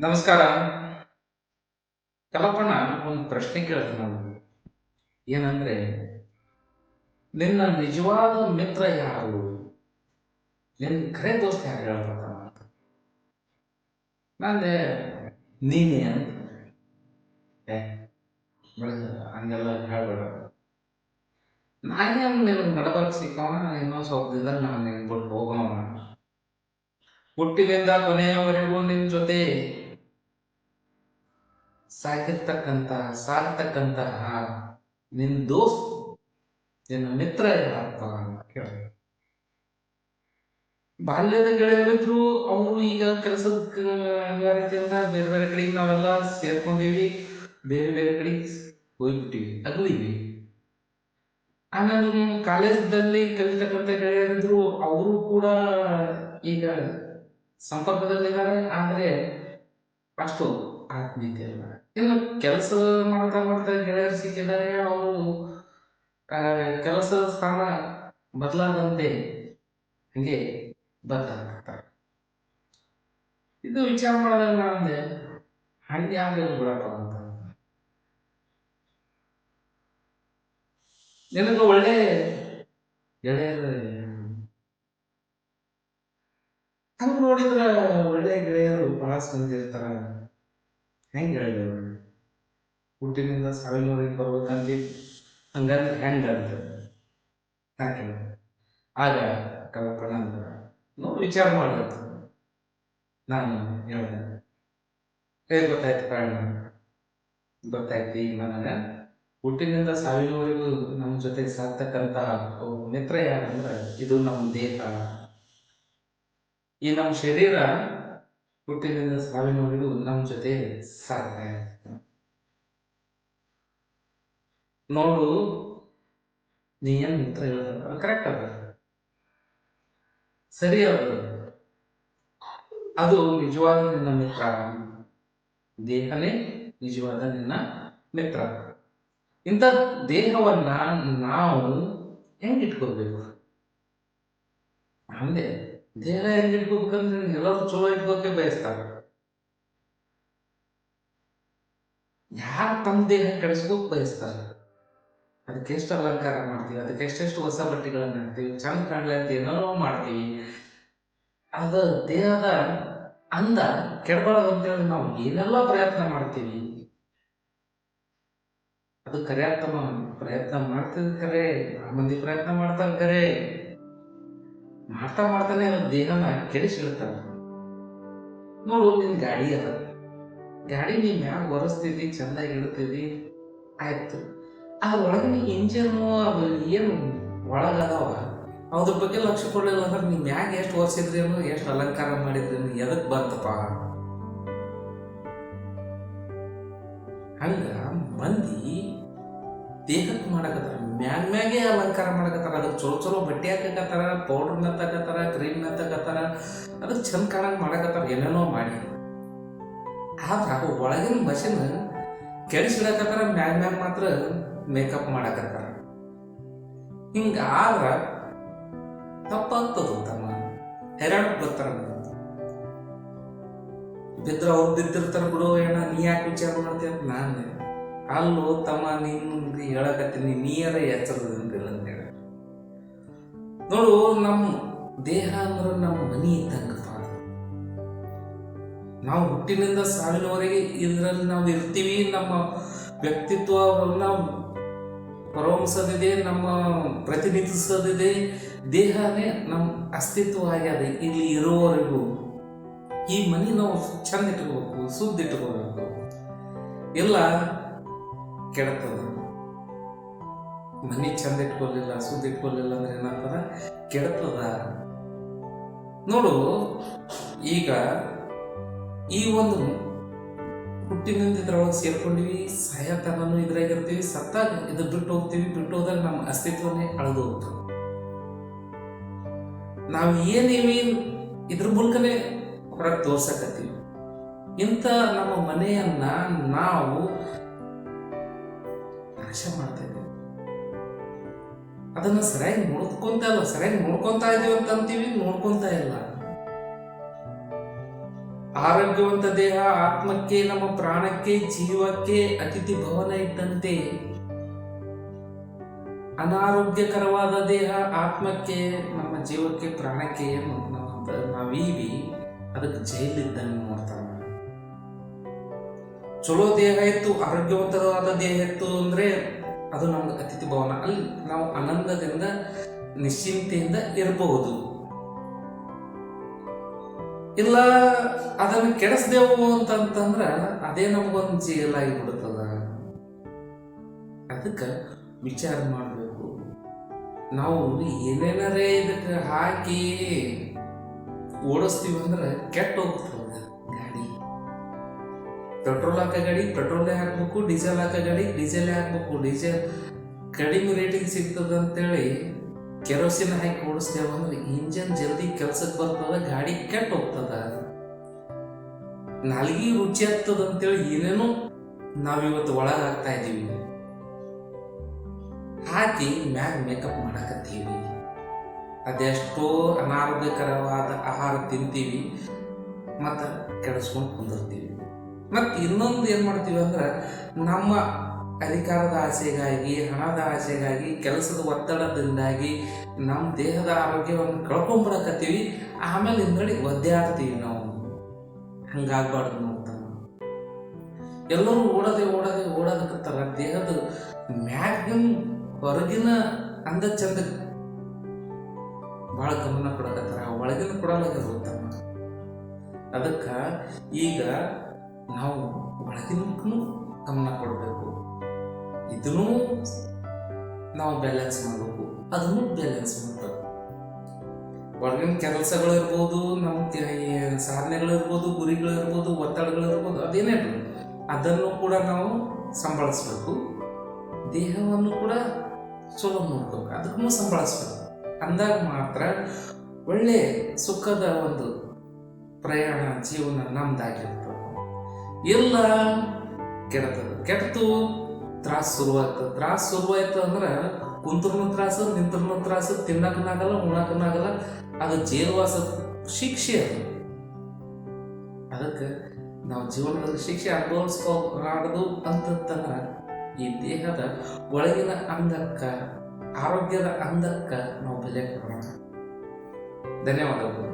ನಮಸ್ಕಾರ. ಕಲ್ಲಪ್ಪಣ್ಣ, ಒಂದು ಪ್ರಶ್ನೆ ಕೇಳ್ತೀನಿ ನಾನು. ಏನಂದ್ರೆ, ನಿನ್ನ ನಿಜವಾದ ಮಿತ್ರ ಯಾರು? ನಿನ್ನ ಖರೆ ದೋಸ್ತ ಯಾರು ಹೇಳ್ಬೇಕ ನಂದೆ ನೀನೇ ಅಂತ. ಏ ಹಂಗೆಲ್ಲ ಹೇಳ್ಬೇಡ. ನಾನೇ ನಿನಗೆ ನಡಬರ್ಕ್ ಸಿಕ್ಕವ ಇನ್ನೊಂದು ಸ್ವಲ್ಪ ದಿನದಲ್ಲಿ ನಾನು ನಿನ್ಗೆ ಬಿಟ್ಟು ಹೋಗೋಣ ಹುಟ್ಟಿನಿಂದ ಕೊನೆಯವರೆಗೂ ನಿನ್ ಜೊತೆ ಸಾಕಿರ್ತಕ್ಕಂತಹ ಸಾಕ್ತಕ್ಕಂತಹ ನಿನ್ ದೋಸ್ತ್, ನಿನ್ನ ಮಿತ್ರ ಯಾರಪ್ಪ ಕೇಳ ಬಾಲ್ಯದ ಗೆಳೆಯರಿದ್ರು, ಅವರು ಈಗ ಕೆಲಸದ ರೀತಿಯಿಂದ ಬೇರೆ ಬೇರೆ ಕಡೆಗೆ ನಾವೆಲ್ಲ ಸೇರ್ಕೊಂಡಿವಿ, ಬೇರೆ ಬೇರೆ ಕಡೆಗೆ ಹೋಗ್ಬಿಟ್ಟಿವಿ, ಅಗಲಿವಿ. ಆಮೇಲೆ ಕಾಲೇಜಲ್ಲಿ ಕಲಿತಕ್ಕಂಥ ಗೆಳೆಯರಿದ್ರು, ಅವರು ಕೂಡ ಈಗ ಸಂಪರ್ಕದಲ್ಲಿದ್ದಾರೆ ಆದರೆ ಅಷ್ಟು ಆತ್ಮೀಯತೆ ಇಲ್ಲ ಇನ್ನು ಕೆಲಸ ಮಾಡ್ತಾ ಮಾಡ್ತಾ ಗೆಳೆಯರು ಸಿಕ್ಕಿದ್ದಾರೆ, ಅವರು ಕೆಲಸದ ಸ್ಥಾನ ಬದಲಾದಂತೆ ಹಂಗೆ ಬದಲಾಗ್ತಾರೆ. ಇದು ವಿಚಾರ ಮಾಡಿದಾಗ ನಾನಂದೆ, ಹಂಗೆ ಆಗಲ್ಲ ಬಿಡಪ್ಪ ಅಂತ. ನಿನಗೆ ಒಳ್ಳೆ ಗೆಳೆಯರು ಹಂಗೆ ನೋಡಿದ್ರೆ ಒಳ್ಳೆ ಗೆಳೆಯರು ಬಹಳ ಮಂದಿ ಹೆಂಗೆ ಹೇಳಿದ್ರು ಹುಟ್ಟಿನಿಂದ ಸಾವಿನವರೆಗೆ ಬರ್ಬೇಕಂದು ಹಂಗಂದ್ರೆ ಹೆಂಗೆ ಅಂತ. ಯಾಕೆ ಆಗ ಕಲ್ಪನ ನೋಡಿ ವಿಚಾರ ಮಾಡ್ಬೇಕು. ನಾನು ಹೇಳಿದೆ. ಏ, ಗೊತ್ತಾಯ್ತು ಕಾರಣ. ಗೊತ್ತಾಯ್ತು ಈಗ ನನಗೆ. ಹುಟ್ಟಿನಿಂದ ಸಾವಿನವರೆಗೂ ನಮ್ಮ ಜೊತೆ ಸಾಕ್ತಕ್ಕಂಥ ಮಿತ್ರ ಯಾರಂದ್ರೆ ಇದು ನಮ್ಮ ದೇಹ ಈ ನಮ್ಮ ಶರೀರ ಹುಟ್ಟಿನಿಂದ ಸಾವಿನವರೆಗೂ ನಮ್ಮ ಜೊತೆ ಸಾಧ್ಯ ನೋಡು, ನೀ ಏನ್ ಮಿತ್ರ ಹೇಳ ಕರೆಕ್ಟ್ ಅದ ಸರಿ ಅದ. ಅದು ನಿಜವಾದ ನಿನ್ನ ಮಿತ್ರ. ದೇಹನೇ ನಿಜವಾದ ನಿನ್ನ ಮಿತ್ರ. ಇಂಥ ದೇಹವನ್ನ ನಾವು ಹೆಂಗೆ ಇಟ್ಕೋಬೇಕು ದೇಹ ಹೆಂಗೆ ಎಲ್ಲರೂ ಚಲೋ ಇಟ್ಕೋಕೆ ಬಯಸ್ತಾರೆ. ಯಾರು ತಮ್ಮ ದೇಹ ಕೆಡಿಸ್ಕೋಕ್ ಬಯಸ್ತಾರೆ. ಅದಕ್ಕೆ ಎಷ್ಟು ಅಲಂಕಾರ ಮಾಡ್ತೀವಿ, ಅದಕ್ಕೆ ಎಷ್ಟೆಷ್ಟು ಹೊಸ ಬಟ್ಟೆಗಳನ್ನು ಹಾಕ್ತೀವಿ, ಚಂದ ಕಾಣಲಿ ಅಂತ ಏನೋ ಮಾಡ್ತೀವಿ. ಅದು ದೇಹದ ಅಂದ ಕೆಡಬಾರದು ಅಂತೇಳಿ ನಾವು ಏನೆಲ್ಲ ಪ್ರಯತ್ನ ಮಾಡ್ತೀವಿ. ಅದು ಕರೆ ತಮ್ಮ ಪ್ರಯತ್ನ ಮಾಡ್ತಿದ್ ಕರೆ ಮಂದಿ ಪ್ರಯತ್ನ ಮಾಡ್ತಾರೆ ಕರೆ. ಮಾಡ್ತಾ ಮಾಡ್ತಾನೆ ದೇಹನ ಕೆಡಿಸಿಡ್ತಾರ ನೋಡು ನಿನ್ನ ಗಾಡಿ ಅದ. ಗಾಡಿ ನೀ ಮ್ಯಾಗ ಒರೆಸ್ತಿದ್ದಿ ಚಂದಾಗಿ ಇಡ್ತಿದ್ದಿ ಆಯ್ತು. ಆ ನೀ ಇಂಜನು ಅದು ಏನು ಒಳಗದಾವ? ಅದ್ರ ಬಗ್ಗೆ ಲಕ್ಷ್ಯ ಕೊಡಲಿಲ್ಲ ಅಂದ್ರೆ ನೀವು ಮ್ಯಾಗ ಎಷ್ಟು ಒರೆಸಿದ್ರೇನು, ಎಷ್ಟು ಅಲಂಕಾರ ಮಾಡಿದ್ರೇನು, ಎದಕ್ ಬಂತಪ್ಪ? ಹಂಗ ಮಂದಿ ದೇಹಕ್ಕೆ ಮಾಡಕತ್ತಾರ. ಮ್ಯಾಗ ಮ್ಯಾಗೆ ಅಲಂಕಾರ ಮಾಡಕತ್ತಾರ. ಅದಕ್ಕೆ ಚಲೋ ಚಲೋ ಬಟ್ಟೆ ಹಾಕಕತ್ತಾರ ಪೌಡರ್ ತಗತ್ತಾರ ಕ್ರೀಮ್ ತಗತ್ತಾರ ಅದಕ್ಕೆ ಚಂದ ಕಾಣಂಗ್ ಮಾಡಕತ್ತಾರ, ಏನೇನೋ ಮಾಡಿ. ಆದ್ರೆ ಒಳಗಿನ ಮಷಿನ್ ಕೆಡಿಸಿಡಕತ್ತಾರ, ಮ್ಯಾಗ ಮ್ಯಾಗ ಮಾತ್ರ ಮೇಕಪ್ ಮಾಡಕತ್ತಾರ. ಹಿಂಗ ಆದ್ರ ತಪ್ಪಾಗ್ತದ ತಮ್ಮ. ಹೈರಾಣ ಬರ್ತಾರ ಬಿದ್ರ ಅವ್ರು ಬಿದ್ದಿರ್ತಾರ ಬಿಡು, ಏನ ನೀ ಯಾಕೆ ವಿಚಾರ ಮಾಡ್ತೀಯ ನಾನು ಅಲ್ಲೋ ತಮ್ಮ ನೀನು ಹೇಳಕತ್ತೀನಿ ನೀಯರ ಎಚ್ಚರದಂತಿಲ್ಲ ಅಂತ ಹೇಳಿ. ನೋಡು ನಮ್ಮ ದೇಹ ಅಂದ್ರೆ ನಮ್ಮ ಮನಿ ಇದ್ದಂಗೆ ನಾವು ಹುಟ್ಟಿನಿಂದ ಸಾವಿನವರೆಗೆ ಇದರಲ್ಲಿ ನಾವು ಇರ್ತೀವಿ, ನಮ್ಮ ವ್ಯಕ್ತಿತ್ವವನ್ನ ಹೊರಹೊಮ್ಮಿಸೋದಿದೆ ನಮ್ಮ ಪ್ರತಿನಿಧಿಸೋದಿದೆ. ದೇಹನೇ ನಮ್ಮ ಅಸ್ತಿತ್ವ ಆಗ್ಯದ, ಇಲ್ಲಿ ಇರೋವರೆಗೂ. ಈ ಮನಿ ನಾವು ಚಂದ ಇಟ್ಕೋಬೇಕು ಸುದ್ದಿಟ್ಕೋಬೇಕು ಇಲ್ಲ ಕೆಡ್ತದ. ಮನಿ ಚಂದ ಇಟ್ಕೊಲಿಲ್ಲ, ಸುದ್ದಿ ಇಟ್ಕೊಳ್ಲಿಲ್ಲ ಅಂದ್ರೆ ಏನಾಗ್ತದ? ಕೆಡತ್ತದ ನೋಡು, ಈಗ ಈ ಒಂದು ಹುಟ್ಟಿನಿಂದ ಇದ್ರೊಳಗೆ ಸೇರ್ಕೊಂಡಿವಿ ಸಾಯತನೂ ಇದ್ರಾಗಿರ್ತೀವಿ, ಸತ್ತಾಗ ಇದು ಬಿಟ್ಟು ಹೋಗ್ತೀವಿ, ಬಿಟ್ಟು ಹೋದಾಗ ನಮ್ಮ ಅಸ್ತಿತ್ವನೇ ಕಳೆದು ಹೋಗ್ತದೆ. ನಾವು ಏನೇವಿ ಇದ್ರ ಮೂಲಕನೇ ಹೊರಗೆ ತೋರ್ಸಕತ್ತೀವಿ. ಇಂಥ ನಮ್ಮ ಮನೆಯನ್ನ ನಾವು ನಾಶ ಮಾಡ್ತಾ ಅದನ್ನ ಸರಿಯಾಗಿ ನೋಡ್ಕೊಂತ ಇಲ್ಲ, ಸರಿಯಾಗಿ ನೋಡ್ಕೊಂತಾ ಇದೀವಿ ಅಂತ ಅಂತೀವಿ, ನೋಡ್ಕೊಂತ ಇಲ್ಲ. ಆರೋಗ್ಯವಂತ ದೇಹ, ಆತ್ಮಕ್ಕೆ, ನಮ್ಮ ಪ್ರಾಣಕ್ಕೆ, ಜೀವಕ್ಕೆ, ಅತಿಥಿ ಭವನ ಇದ್ದಂತೆ. ಅನಾರೋಗ್ಯಕರವಾದ ದೇಹ, ಆತ್ಮಕ್ಕೆ, ನಮ್ಮ ಜೀವಕ್ಕೆ, ಪ್ರಾಣಕ್ಕೆ ಏನು ನಾವು ನಾವೀವಿ. ಅದಕ್ಕೆ ಜೈಲಿದ್ದಂಗೆ ನೋಡ್ತಾರ ಚಲೋ ದೇಹ ಇತ್ತು, ಆರೋಗ್ಯವಂತವಾದ ದೇಹ ಇತ್ತು ಅಂದ್ರೆ ಅದು ನಮ್ಗೆ ಅತಿಥಿ ಭವನ. ಅಲ್ಲಿ ನಾವು ಆನಂದದಿಂದ, ನಿಶ್ಚಿಂತೆಯಿಂದ ಇರಬಹುದು. ಇಲ್ಲ, ಅದನ್ನು ಕೆಡಿಸ್ದೇವು ಅಂತಂತಂದ್ರ ಅದೇ ನಮಗೊಂದು ಜೀಲಾಗಿ ಬಿಡುತ್ತದ. ಅದಕ್ಕೆ ವಿಚಾರ ಮಾಡಬೇಕು. ನಾವು ಏನೇನರೇ ಇದಕ್ಕೆ ಹಾಕಿ ಓಡಿಸ್ತೀವಿ ಅಂದ್ರೆ ಕೆಟ್ಟ ಹೋಗ್ತದ ಪೆಟ್ರೋಲ್ ಹಾಕೋ ಗಾಡಿ ಪೆಟ್ರೋಲೇ ಹಾಕ್ಬೇಕು, ಡೀಸೆಲ್ ಹಾಕೋ ಗಾಡಿ ಡೀಸೆಲೇ ಹಾಕ್ಬೇಕು, ಡೀಸೆಲ್ ಕಡಿಮೆ ರೇಟಿಗೆ ಸಿಗ್ತದೆ ಅಂತೇಳಿ ಕೆರೋಸಿನ್ ಹಾಕಿ ಓಡಿಸ್ತೇವೆ ಅಂದ್ರೆ ಇಂಜನ್ ಜಲ್ದಿ ಕೆಲ್ಸಕ್ಕೆ ಬರ್ತದ, ಗಾಡಿ ಕೆಟ್ಟ ಹೋಗ್ತದ. ನಾಲ್ಗಿ ರುಚಿ ಆಗ್ತದ ಅಂತೇಳಿ ಏನೇನೋ ನಾವಿವತ್ತು ಒಳಗೆ ಹಾಕ್ತಾ ಇದೀವಿ ಹಾಕಿ ಮ್ಯಾಗ ಮೇಕಪ್ ಮಾಡಕತ್ತೀವಿ. ಅದೆಷ್ಟೋ ಅನಾರೋಗ್ಯಕರವಾದ ಆಹಾರ ತಿಂತೀವಿ, ಮತ್ತು ಕೆಡಿಸ್ಕೊಂಡು ಕುಂದಿರ್ತೀವಿ. ಮತ್ತು ಇನ್ನೊಂದು ಏನು ಮಾಡ್ತೀವಿ ಅಂದ್ರೆ ನಮ್ಮ ಅಧಿಕಾರದ ಆಸೆಗಾಗಿ, ಹಣದ ಆಸೆಗಾಗಿ, ಕೆಲಸದ ಒತ್ತಡದಿಂದಾಗಿ ನಮ್ಮ ದೇಹದ ಆರೋಗ್ಯವನ್ನು ಕಳ್ಕೊಂಡ್ಬಿಡಕತ್ತೀವಿ ಆಮೇಲೆ ಹಿಂದಡಿ ಒದ್ದಾಡ್ತೀವಿ ನಾವು. ಹಂಗಾಗ್ಬಾರ್ದು ಅಂತ ಎಲ್ಲರೂ ಓಡದೆ ಓಡದೆ ಓಡೋದಕ್ಕತ್ತಾರ ದೇಹದ ಮ್ಯಾಕ್ಸಿಮಮ್ ಹೊರಗಿನ ಅಂದ ಚಂದ ಭಾಳ ಗಮನ ಕೊಡಕತ್ತಾರ. ಒಳಗಿನ ಕೊಡಲಾಗ ಅದಕ್ಕೆ ಈಗ ನಾವು ಒಳಗಿನಕ್ಕೂ ಗಮನ ಕೊಡಬೇಕು. ಇದನ್ನೂ ನಾವು ಬ್ಯಾಲೆನ್ಸ್ ಮಾಡಬೇಕು. ಅದನ್ನು ಬ್ಯಾಲೆನ್ಸ್ ಮಾಡಬೇಕು. ಹೊರಗಿನ ಕೆಲಸಗಳು ಇರ್ಬೋದು, ನಮ್ಮ ಸಾಧನೆಗಳು ಇರ್ಬೋದು, ಗುರಿಗಳು ಇರ್ಬೋದು, ಒತ್ತಡಗಳು ಇರ್ಬೋದು, ಅದೇನೇ ಅದನ್ನು ಕೂಡ ನಾವು ಸಂಭಾಳಿಸ್ಬೇಕು. ದೇಹವನ್ನು ಕೂಡ ಚಲೋ ನೋಡ್ಬೇಕು ಅದಕ್ಕೂ ಸಂಭಾಳಿಸ್ಬೇಕು. ಅಂದಾಗ ಮಾತ್ರ ಒಳ್ಳೆ ಸುಖದ ಒಂದು ಪ್ರಯಾಣ ಜೀವನ ನಮ್ದಾಗಿರ್ತದೆ ಇಲ್ಲ ಕೆಡ್ತದ. ಕೆಡ್ತು ತ್ರಾಸ ಶುರುವಾಗ್ತದೆ ತ್ರಾಸ ಶುರುವಾಯ್ತು ಅಂದ್ರೆ ಕುಂತ್ರನು ತ್ರಾಸ, ನಿಂತ್ರನು ತ್ರಾಸ ತಿನ್ನಕನಾಗಲ್ಲ ಉಣಕನಾಗಲ್ಲ ಅದು ಜೇಲ್ವಾಸ ಶಿಕ್ಷೆ ಅದು. ಅದಕ್ಕೆ ನಾವು ಜೀವನದಲ್ಲಿ ಶಿಕ್ಷೆ ಅನುಭವಿಸ್ಕೋಬಾರದು ಅಂತಂತಂದ್ರೆ ಈ ದೇಹದ ಒಳಗಿನ ಅಂಗಕ್ಕ ಆರೋಗ್ಯದ ಅಂಗಕ್ಕ ನಾವು ಬೆಲೆ ಕೊಡೋಣ. ಧನ್ಯವಾದಗಳು.